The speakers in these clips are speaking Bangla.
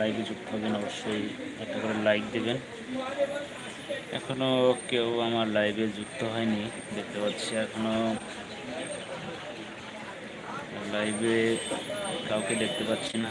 লাইভে যুক্ত হবেন, অবশ্যই একটা করে লাইক দেবেন। এখনও কেউ আমার লাইভে যুক্ত হয়নি, দেখতে পাচ্ছি এখনও লাইভে কাউকে দেখতে পাচ্ছি না।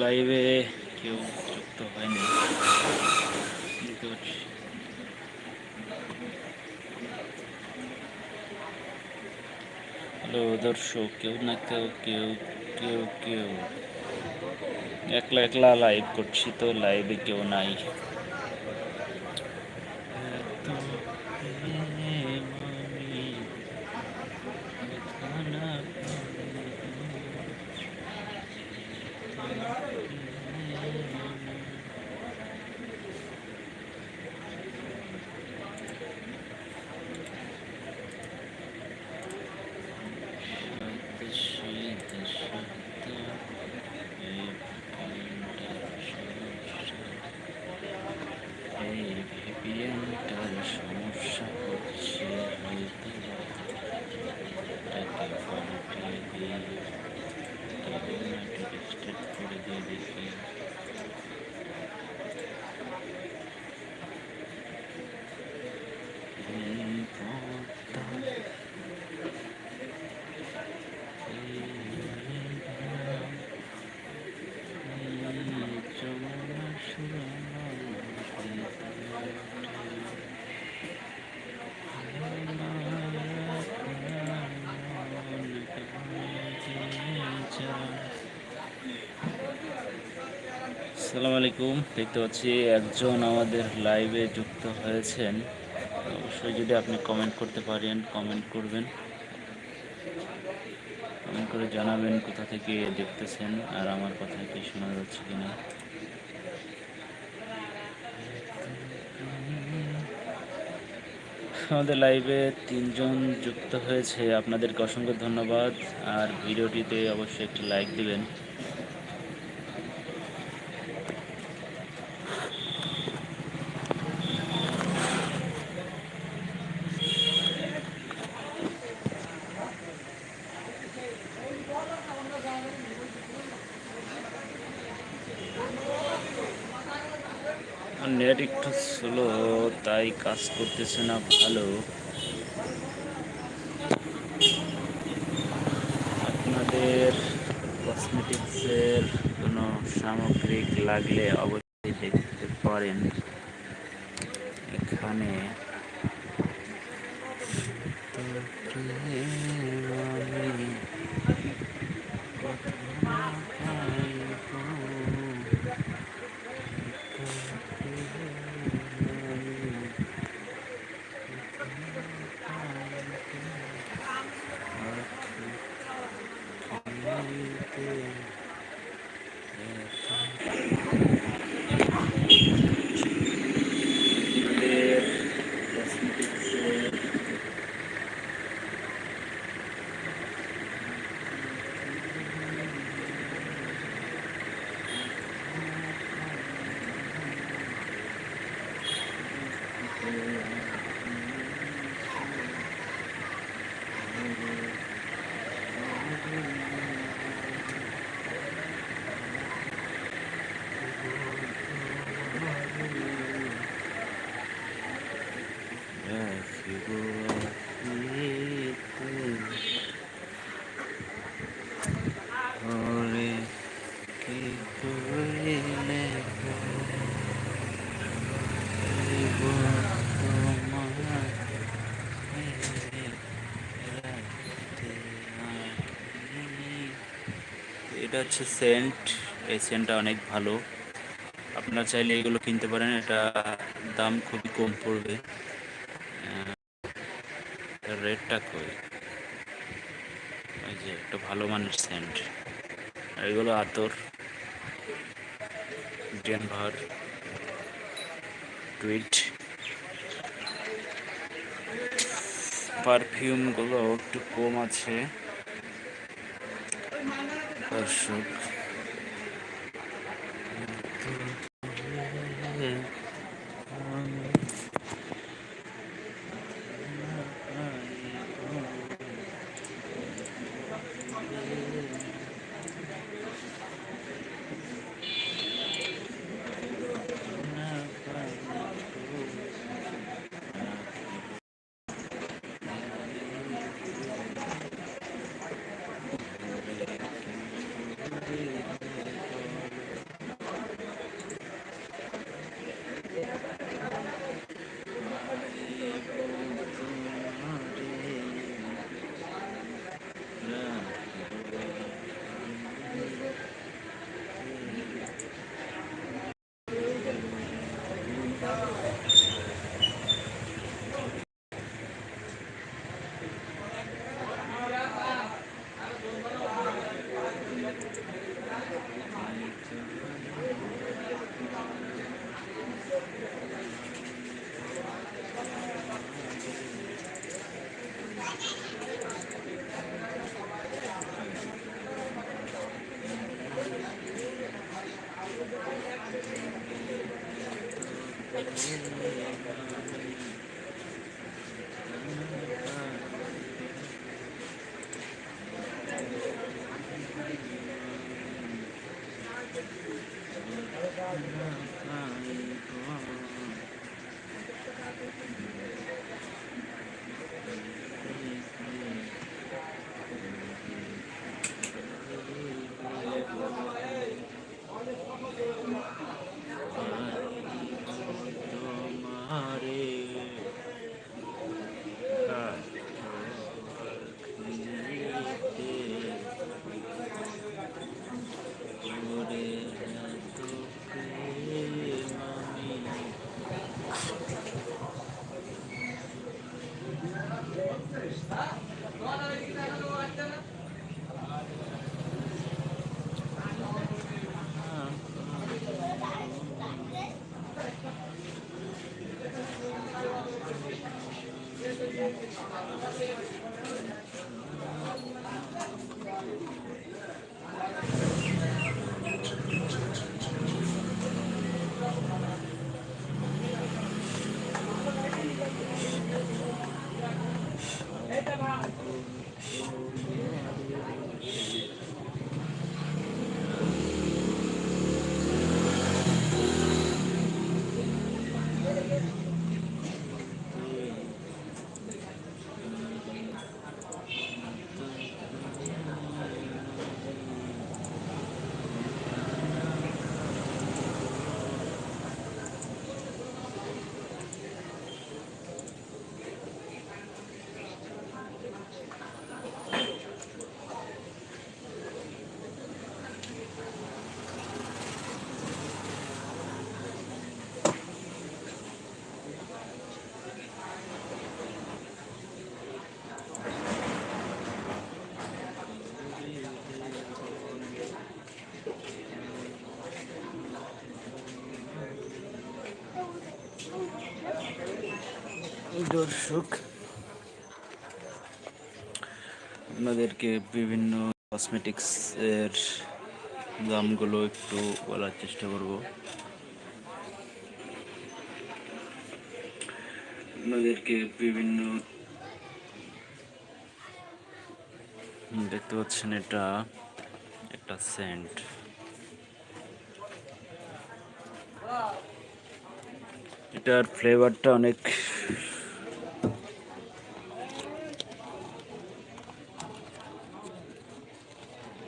লাইভে কেউ যুক্ত হয়নি। দেখতে পাচ্ছি হ্যালো দর্শক কেউ না কেউ কেউ কেউ কেউ। একলা একলা লাইভ করছি তো লাইভে কেউ নাই এত প্রেম আমি খানা সত্য সিদ্ধ সত্য এই ভিপিএনটার সমস্যা এই ভিপিএনটার সমস্যা হচ্ছে হয়তো এটাকে ফল্টে দিয়ে টেলিনাটি স্টার্ট করে দিয়ে দেখি এই পথটা আসসালামু আলাইকুম। দেখতে পাচ্ছি একজন আমাদের লাইভে যুক্ত হয়েছেন। অবশ্যই যদি আপনি কমেন্ট করতে পারেন কমেন্ট করবেন। কমেন্ট করে জানাবেন কোথা থেকে দেখতেছেন আর আমার কথা কি শোনা যাচ্ছে কিনা। আমাদের লাইভে তিনজন যুক্ত হয়েছে। আপনাদেরকে অসংখ্য ধন্যবাদ। আর ভিডিওটিতে অবশ্যই একটি লাইক দিবেন নেট একটু স্লো তাই কাজ করতেছে না ভালো। আপনাদের কসমেটিক্সের কোনো সামগ্রিক লাগলে এটা হচ্ছে সেন্ট এই সেন্টটা অনেক ভালো। আপনারা চাইলে এগুলো কিনতে পারেন। এটা দাম খুবই কম পড়বে। রেটটা কই? এই যে একটা ভালো মানের সেন্ট এগুলো আতর। Denver tweet. পারফিউমগুলো একটু কম আছে। দর্শক। দর্শক, আপনাদেরকে বিভিন্ন কসমেটিক্স এর দামগুলো একটু বলার চেষ্টা করব। আপনাদেরকে বিভিন্ন দেখতে পাচ্ছেন এটা, একটা সেন্ট এটার ফ্লেভারটা অনেক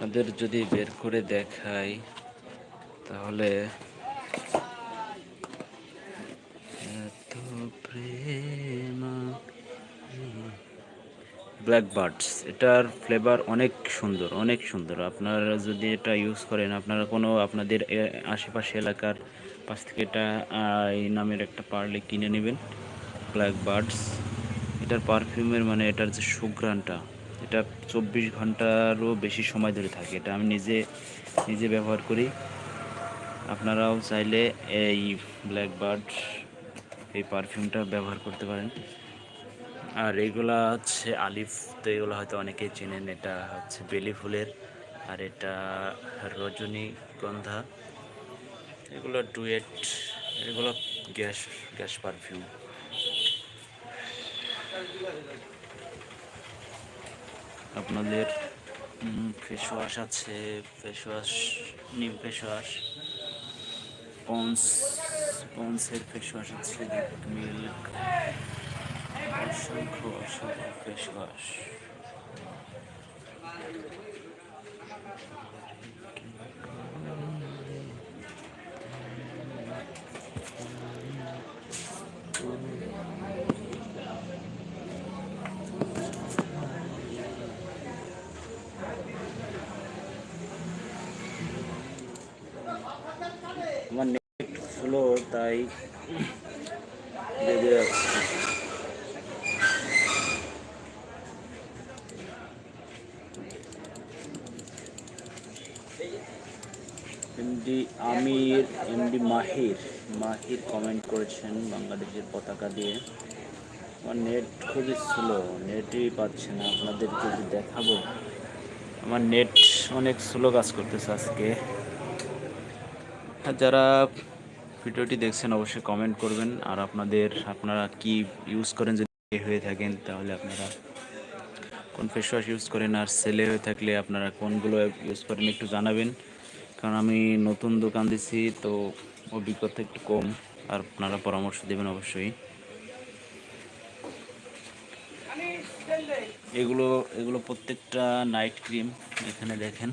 আপনাদের যদি বের করে দেখাই, তাহলে এত প্রেম ব্ল্যাক বার্ডস এটার ফ্লেভার অনেক সুন্দর অনেক সুন্দর। আপনারা যদি এটা ইউজ করেন, আপনারা কোনো আপনাদের আশেপাশে এলাকার পাশ থেকে এটা এই নামের একটা পারলে কিনে নেবেন। ব্ল্যাক বার্ডস এটার পারফিউমের মানে এটার যে সুঘ্রাণটা। এটা চব্বিশ ঘন্টারও বেশি সময় ধরে থাকে। এটা আমি নিজে নিজে ব্যবহার করি। আপনারাও চাইলে এই ব্ল্যাক বার্ড এই পারফিউমটা ব্যবহার করতে পারেন। আর এগুলা হচ্ছে আলিফ, তো এগুলো হয়তো অনেকেই চেনেন। এটা হচ্ছে বেলি ফুলের, আর এটা রজনীগন্ধা এগুলো ডুয়েট, এগুলো গ্যাস গ্যাস পারফিউম আপনাদের ফেস ওয়াশ আছে ফেস ওয়াশ নিম ফেস ওয়াশ পন্স পন্সের ফেস ওয়াশ আছে মিল্ক অসংখ্য অসংখ্য ফেস ওয়াশ আমার নেট স্লো তাই বেঁধে যাচ্ছে MD Amir MD Mahir Mahir comment করেছেন বাংলাদেশের পতাকা দিয়ে। আমার নেট খুবই স্লো নেটই পাচ্ছে না, আপনাদেরকে যদি দেখাবো। আমার নেট অনেক স্লো কাজ করতেছে আজকে। যারা ভিডিওটি দেখছেন অবশ্যই কমেন্ট করবেন। আর আপনাদের, আপনারা কি ইউজ করেন যদি হয়ে থাকেন, তাহলে আপনারা কোন ফেস ওয়াশ ইউজ করেন আর সেলে হয়ে থাকলে আপনারা কোনগুলো ইউজ করেন একটু জানাবেন। কারণ আমি নতুন দোকান দিছি, তো অভিজ্ঞতা একটু কম, আর আপনারা পরামর্শ দেবেন অবশ্যই। এগুলো এগুলো প্রত্যেকটা নাইট ক্রিম এখানে দেখেন।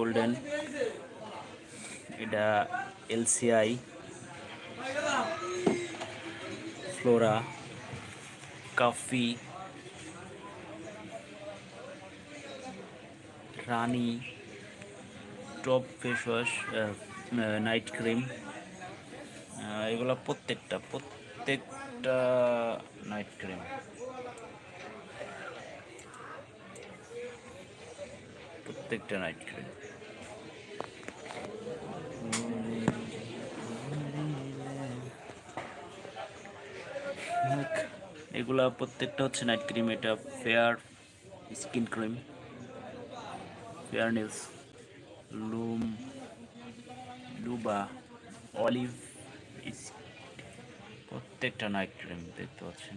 গোল্ডেন এটা এলসিআই ফ্লোরা কফি রানি top face wash night cream এগুলো প্রত্যেকটা প্রত্যেকটা নাইট ক্রিম প্রত্যেকটা নাইট ক্রিম এগুলা প্রত্যেকটা হচ্ছে নাইট ক্রিম এটা ফেয়ার স্কিন ক্রিম ফেয়ারনেস লুম লুবা অলিভ প্রত্যেকটা নাইট ক্রিম দেখতে পাচ্ছেন।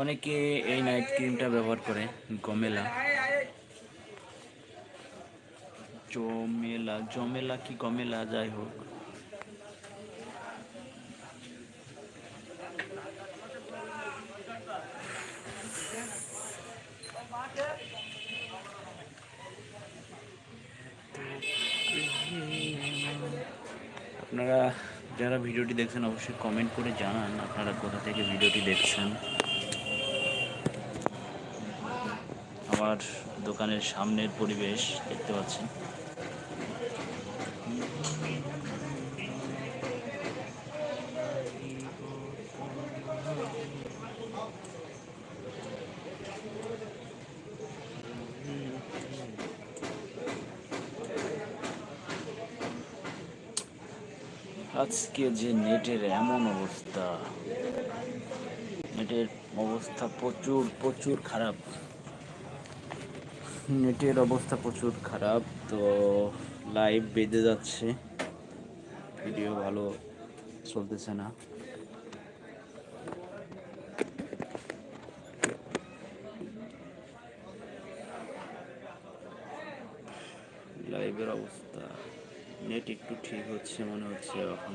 অনেকে এই নাইট ক্রিমটা ব্যবহার করে, গমেলা। জমেলা জমেলা কি গমেলা? যাই হোক আপনারা যারা ভিডিওটি দেখছেন অবশ্যই কমেন্ট করে জানান আপনারা কোথা থেকে ভিডিওটি দেখছেন। আমার দোকানের সামনের পরিবেশ দেখতে পাচ্ছেন। আজকে যে নেটের এমন অবস্থা, নেটের অবস্থা প্রচুর প্রচুর খারাপ। নেটের অবস্থা প্রচুর খারাপ, তো লাইভ বেঁধে যাচ্ছে। ভিডিও ভালো চলতেছে না লাইভের অবস্থা নেট একটু ঠিক হচ্ছে মনে হচ্ছে এখন?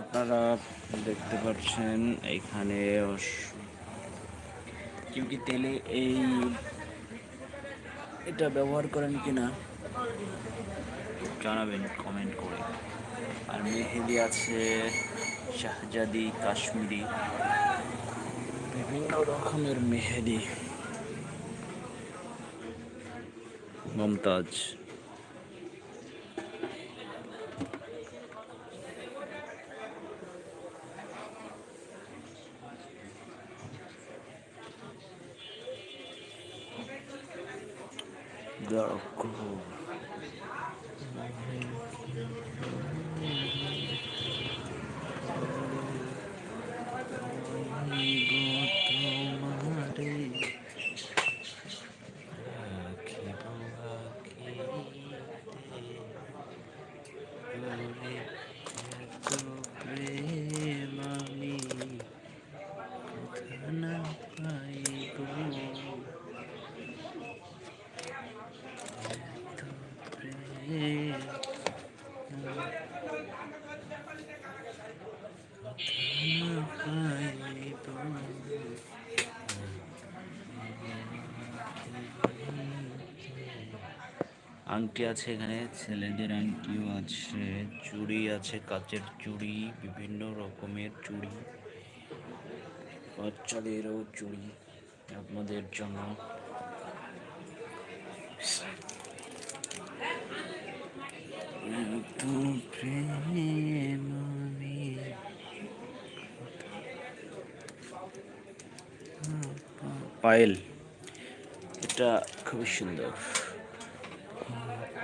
আপনারা দেখতে পাচ্ছেন এখানে কেউ কি তেলে এই এটা ব্যবহার করেন কিনা? জানাবেন কমেন্ট করে। আর মেহেদি আছে শাহজাদি কাশ্মীরি। বিভিন্ন রকমের মেহেদি। মমতাজ। দেখো আংটি আছে এখানে, ছেলেদের আংটিও আছে, চুড়ি আছে, কাচের চুড়ি, বিভিন্ন রকমের চুড়ি, বাচ্চাদেরও চুড়ি আপনাদের জন্য। প্রেম পায়েল। এটা খুবই সুন্দর।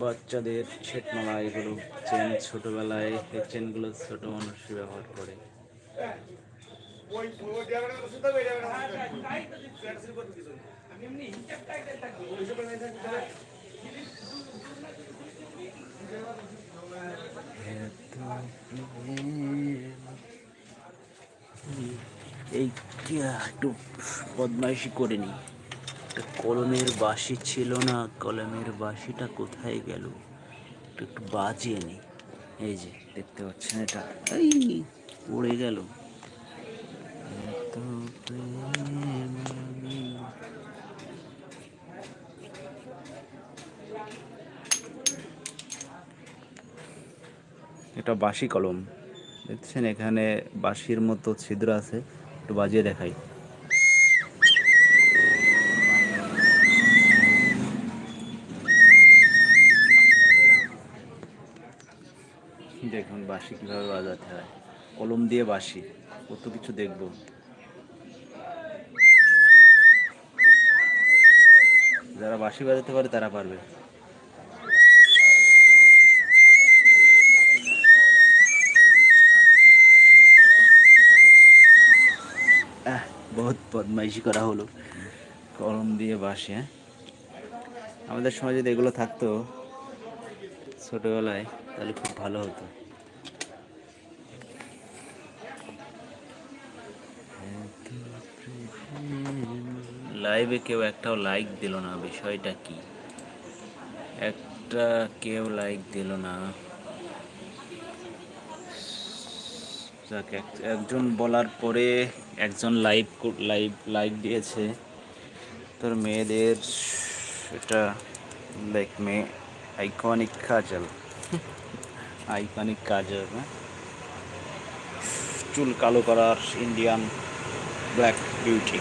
বাচ্চাদের ছেটমালা এগুলো চেন ছোটবেলায় এই চেনগুলো ছোট মানুষ ব্যবহার করে। এই একটু বদমাইশি করে নি। কলমের বাঁশি ছিল না? কলমের বাঁশিটা কোথায় গেল? একটু একটু বাজিয়ে নি। এই যে, দেখতে পাচ্ছেন এটা? এই, পড়ে গেল। এটা বাঁশি কলম। দেখছেন, এখানে বাঁশির মতো ছিদ্র আছে। একটু বাজিয়ে দেখাই। দেখুন, বাঁশি কীভাবে বাজাতে হয়। কলম দিয়ে বাঁশি, কত কিছু দেখব। যারা বাঁশি বাজাতে পারে, তারা পারবে। বহুত বদমাইশি করা হলো। কলম দিয়ে বাঁশি হ্যাঁ? আমাদের সময় যদি এগুলো থাকতো, ছোটবেলায়, তাহলে খুব ভালো হতো। লাইভে কেউ একটাও লাইক দিল না, বিষয়টা কি? একটা কেউ লাইক দিল না। একজন বলার পরে একজন লাইভ লাইভ লাইক দিয়েছে। তোর মেয়েদের এটা লাইক মেয়ে আইকনিক কাজল। আইকনিক কাজল হ্যাঁ? চুল কালো করার ইন্ডিয়ান ব্ল্যাক বিউটি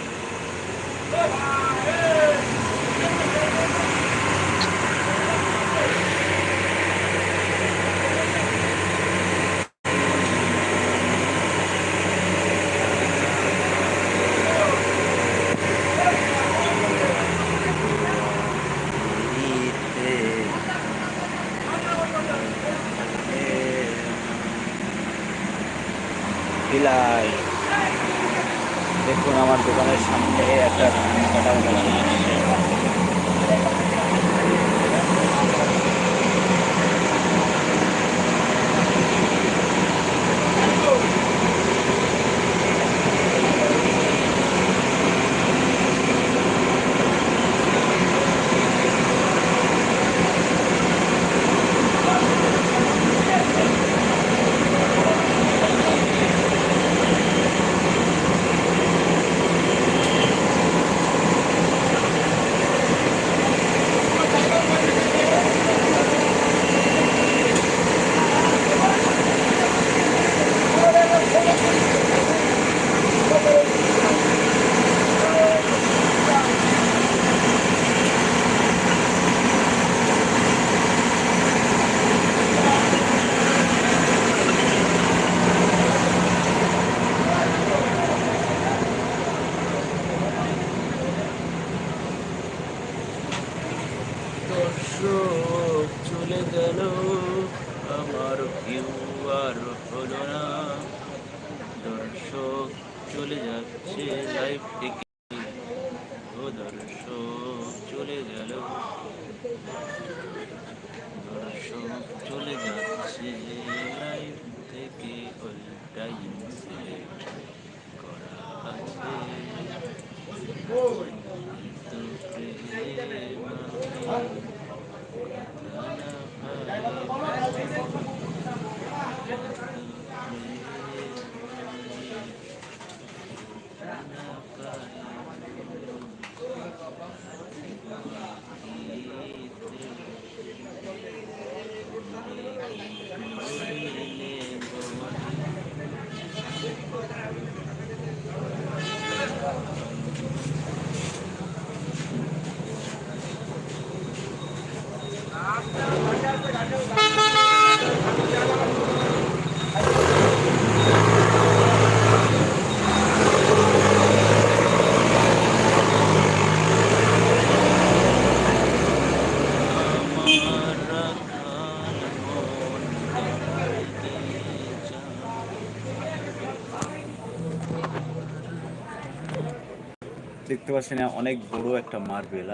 পাচ্ছেন অনেক বড় একটা মার্বেল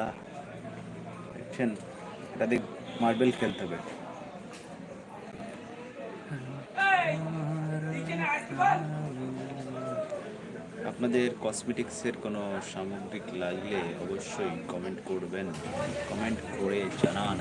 দেখছেন? এটা দিয়ে মার্বেল খেলতে হবে। আপনাদের কসমেটিক্সের কোনো সামগ্রিক লাগলে অবশ্যই কমেন্ট করবেন। কমেন্ট করে জানান।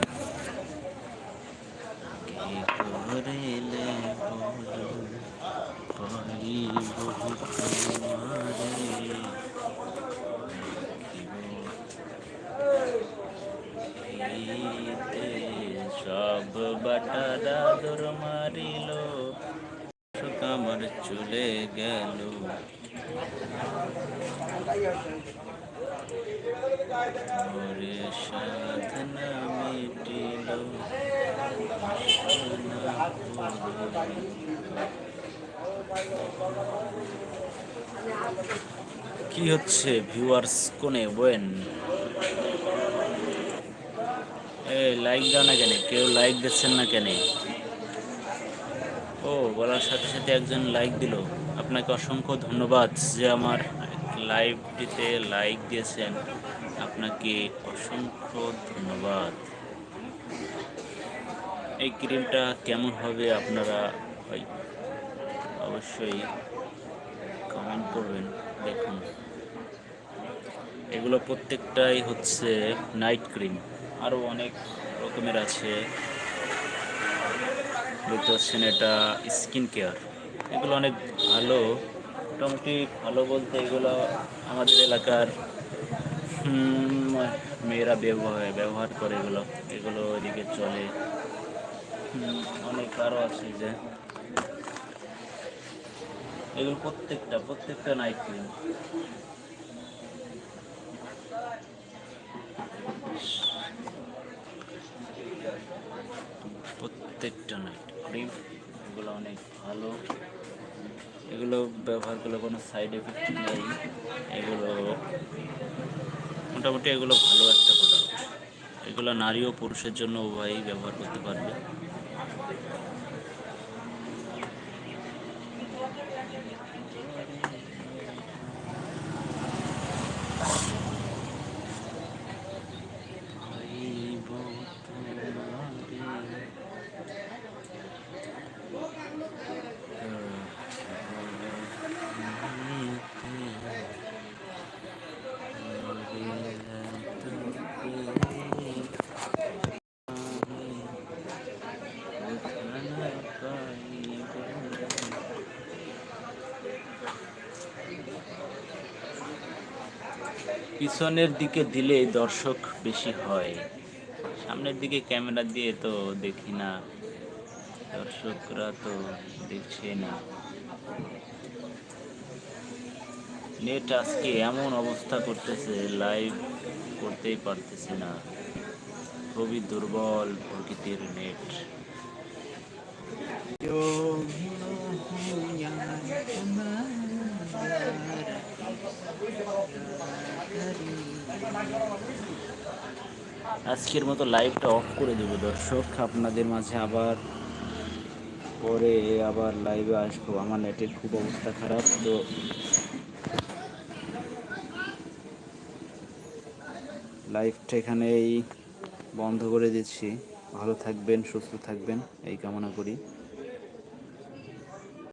দেখিব সব বাটা দাদর মারিল আমার চলে গেল। ওরে সাধনা মিটিল, কি হচ্ছে ভিউয়ার্স কোনে বয়েন? এ লাইক দাও না কেন? কেউ লাইক দিচ্ছেন না কেন? ও, বলার সাথে সাথে একজন লাইক দিল। আপনাকে অসংখ্য ধন্যবাদ যে আমার লাইভটিতে লাইক দিয়েছেন। আপনাকে অসংখ্য ধন্যবাদ। এই ক্রিমটা কেমন হবে আপনারা অবশ্যই কমেন্ট করবেন, দেখুন। এগুলো প্রত্যেকটাই হচ্ছে নাইট ক্রিম আরও অনেক রকমের আছে। দেখতে পাচ্ছেন এটা স্কিন কেয়ার এগুলো অনেক ভালো। মোটামুটি ভালো বলতে এগুলো আমাদের এলাকার মেয়েরা ব্যবহার ব্যবহার করে এগুলো। এগুলো ওইদিকে চলে। অনেক আরও আছে যে। এগুলো প্রত্যেকটা প্রত্যেকটা নাইট ক্রিম প্রত্যেকটা নাইট ক্রিম এগুলো অনেক ভালো। এগুলো ব্যবহার করলে কোনো সাইড এফেক্ট নেই। এগুলো মোটামুটি এগুলো ভালো একটা প্রোডাক্ট এগুলো নারী ও পুরুষের জন্য উভয়ই ব্যবহার করতে পারবে। পিছনের দিকে দিলে দর্শক বেশি হয়। সামনের দিকে ক্যামেরা দিয়ে তো দেখি না। দর্শকরা তো দেখছে না। নেট আজকে এমন অবস্থা করতেছে লাইভ করতেই পারতেছে না। খুবই দুর্বল প্রকৃতির নেট। আজকের মতো লাইভটা অফ করে দেবো, দর্শক। আপনাদের মাঝে আবার পরে আবার লাইভে আসব। আমার নেটের খুব অবস্থা খারাপ, তো লাইভটা এখানেই বন্ধ করে দিচ্ছি। ভালো থাকবেন, সুস্থ থাকবেন, এই কামনা করি।